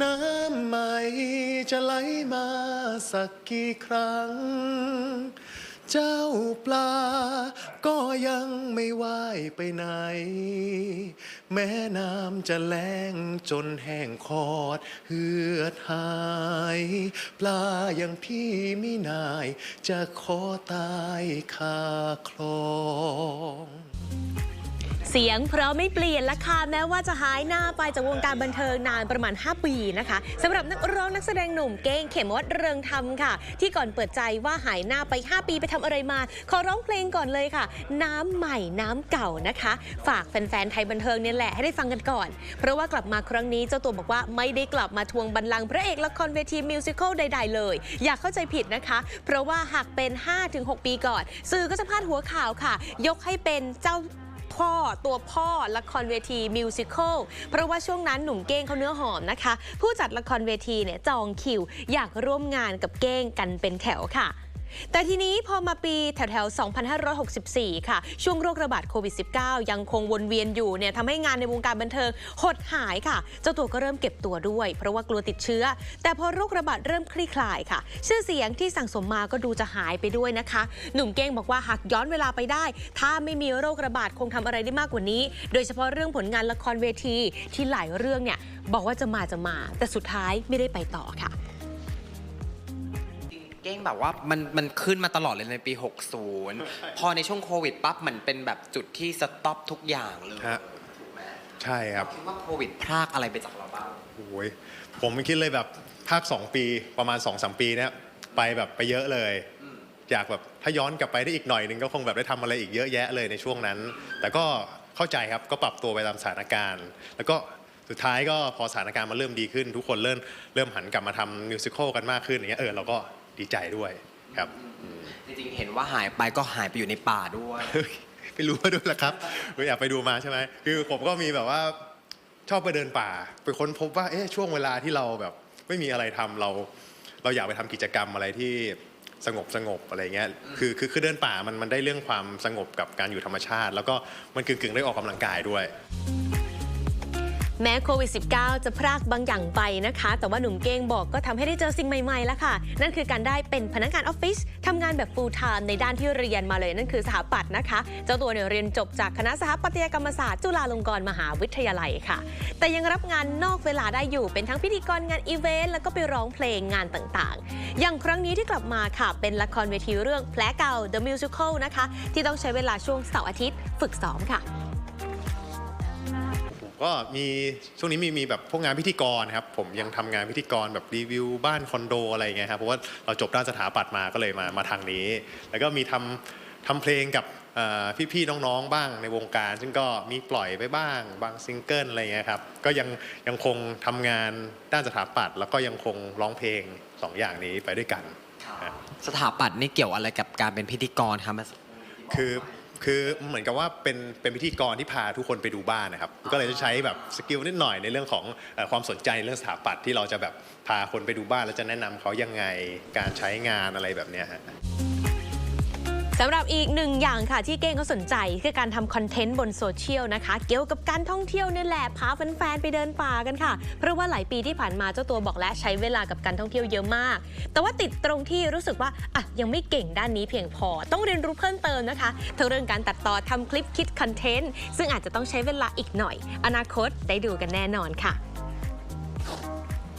น้ำใหม่จะไหลมาสักกี่ครั้ง เจ้าปลาก็ยังไม่ว่ายไปไหน แม่น้ำจะแล้งจนแห้งคอดเหือดหาย ปลาอย่างพี่ไม่นาย จะขอตายคาคลอง เสียงเพราะไม่เปลี่ยนละค่ะแม้ว่าจะหายหน้าไปจากวงการบันเทิงนานประมาณ 5 ปีนะคะสำหรับนักร้องนักแสดงหนุ่มเก้งเขมวัดเรืองธรรมค่ะ ที่ก่อนเปิดใจว่าหายหน้าไป 5 ปีไปทำอะไรมา ขอร้องเพลงก่อนเลยค่ะ น้ำใหม่น้ำเก่านะคะ ฝากแฟนๆไทยบันเทิงเนี่ยแหละให้ได้ฟังกันก่อน เพราะว่ากลับมาครั้งนี้เจ้าตัวบอกว่าไม่ได้กลับมาทวงบัลลังก์พระเอกละครเวทีมิวสิควลใด ๆ เลย อย่าเข้าใจผิดนะคะ เพราะว่าหากเป็น 5-6 ปีก่อน สื่อก็จะพาดหัวข่าวค่ะ ยกให้เป็นเจ้า พ่อตัวพ่อละครเวทีมิวสิควลเพราะว่าช่วงนั้นหนุ่มเก้งเขาเนื้อหอมนะคะ ผู้จัดละครเวทีเนี่ยจองคิว อยากร่วมงานกับเก้งกันเป็นแถวค่ะ แต่ทีนี้พอมาปีแถวๆ 2564 ค่ะ ช่วงโรคระบาดโควิด -19 ยังคงวนเวียนอยู่เนี่ยทำให้งานในวงการบันเทิงหดหายค่ะ เจ้าตัวก็เริ่มเก็บตัวด้วย เพราะว่ากลัวติดเชื้อ แต่พอโรคระบาดเริ่มคลี่คลายค่ะ ชื่อเสียงที่สั่งสมมาก็ดูจะหายไปด้วยนะคะ หนุ่มเก้งบอกว่าหากย้อนเวลาไปได้ ถ้าไม่มีโรคระบาดคงทำอะไรได้มากกว่านี้ โดยเฉพาะเรื่องผลงานละครเวทีที่หลายเรื่องเนี่ยบอกว่าจะมาจะมา แต่สุดท้ายไม่ได้ไปต่อค่ะ เก้งแบบว่ามันมันขึ้นมาตลอดเลยในปี 60 พอในช่วงโควิดปั๊บมันเป็นแบบจุดที่สต็อปทุกอย่างเลยฮะ ถูกไหมใช่ครับคิดว่าโควิดพรากอะไรไปจากเราบ้างโอ้ยผมคิดเลยแบบภาค 2 ปีประมาณ2อสปีเนี้ยไปแบบไปเยอะเลยอยากแบบถ้าย้อนกลับไปได้อีกหน่อยหนึงก็คงแบบได้ทำอะไรอีกเยอะแยะเลยในช่วงนั้น แต่ก็เข้าใจครับก็ปรับตัวไปตามสถานการณ์ แล้วก็สุดท้ายก็พอสถานการณ์มันเริ่มดีขึ้น ทุกคนเริ่มเริ่มหันกลับมาทำมิวสิควลกันมากขึ้นอย่างเงี้ยเออเราก็ ดีใจด้วยครับ จริงๆ เห็นว่าหายไปก็หายไปอยู่ในป่าด้วยเฮ้ยไปรู้มาด้วยเหรอครับอยากไปดูมาใช่ไหมคือผมก็มีแบบว่าชอบไปเดินป่า ไปค้นพบว่าเอ๊ะช่วงเวลาที่เราแบบไม่มีอะไรทำเรา เราอยากไปทำกิจกรรมอะไรที่สงบสงบอะไรเงี้ยคือคือคือเดินป่ามันมันได้เรื่องความสงบกับการอยู่ธรรมชาติ แล้วก็มันกึ่งกึ่งๆได้ออกกำลังกายด้วย แม้โควิด -19 จะพรากบางอย่างไปนะคะ แต่ว่าหนุ่มเก้งบอกก็ทำให้ได้เจอสิ่งใหม่ๆแล้วค่ะ นั่นคือการได้เป็นพนักงานออฟฟิศทำงานแบบ full time ในด้านที่เรียนมาเลย นั่นคือสถาปัตย์นะคะ เจ้าตัวเนี่ยเรียนจบจากคณะสถาปัตยกรรมศาสตร์จุฬาลงกรณ์มหาวิทยาลัยค่ะ แต่ยังรับงานนอกเวลาได้อยู่เป็นทั้งพิธีกรงานอีเวนต์แล้วก็ไปร้องเพลงงานต่างๆ อย่างครั้งนี้ที่กลับมาค่ะ เป็นละครเวทีเรื่องแผลเก่า The Musical นะคะที่ต้องใช้เวลาช่วงเสาร์อาทิตย์ ฝึกซ้อมค่ะ ก็มีช่วงนี้มีมีแบบพวกงานพิธีกรครับผมยังทำงานพิธีกรแบบรีวิวบ้านคอนโดอะไรอย่างเงี้ยครับเพราะว่าเราจบด้านสถาปัตย์มาก็เลยมามาทางนี้ แล้วก็มีทำทำเพลงกับเอ่อพี่ๆน้องๆบ้างในวงการ ซึ่งก็มีปล่อยไปบ้างบางซิงเกิลอะไรอย่างเงี้ยครับก็ยังยังคงทำงานด้านสถาปัตย์แล้วก็ยังคงร้องเพลงสองอย่างนี้ไปด้วยกัน สถาปัตย์นี่เกี่ยวอะไรกับการเป็นพิธีกรครับ คือ คือเหมือนกับว่าเป็นเป็นพิธีกรที่พาทุกคนไปดูบ้านนะครับ ก็เลยจะใช้แบบสกิลนิดหน่อยในเรื่องของเอ่อความสนใจเรื่องสถาปัตย์ที่เราจะแบบพาคนไปดูบ้านแล้วจะแนะนำเขายังไงการใช้งานอะไรแบบเนี้ยฮะ สำหรับอีกหนึ่งอย่างค่ะที่เก้งเขาสนใจคือการทำคอนเทนต์บนโซเชียลนะคะ เกี่ยวกับการท่องเที่ยวนี่แหละพาแฟนๆไปเดินป่ากันค่ะ เพราะว่าหลายปีที่ผ่านมาเจ้าตัวบอกแล้วใช้เวลากับการท่องเที่ยวเยอะมาก แต่ว่าติดตรงที่รู้สึกว่าอะยังไม่เก่งด้านนี้เพียงพอ ต้องเรียนรู้เพิ่มเติมนะคะทั้งเรื่องการตัดต่อทำคลิปคิดคอนเทนต์ซึ่งอาจจะต้องใช้เวลาอีกหน่อย อนาคตได้ดูกันแน่นอนค่ะ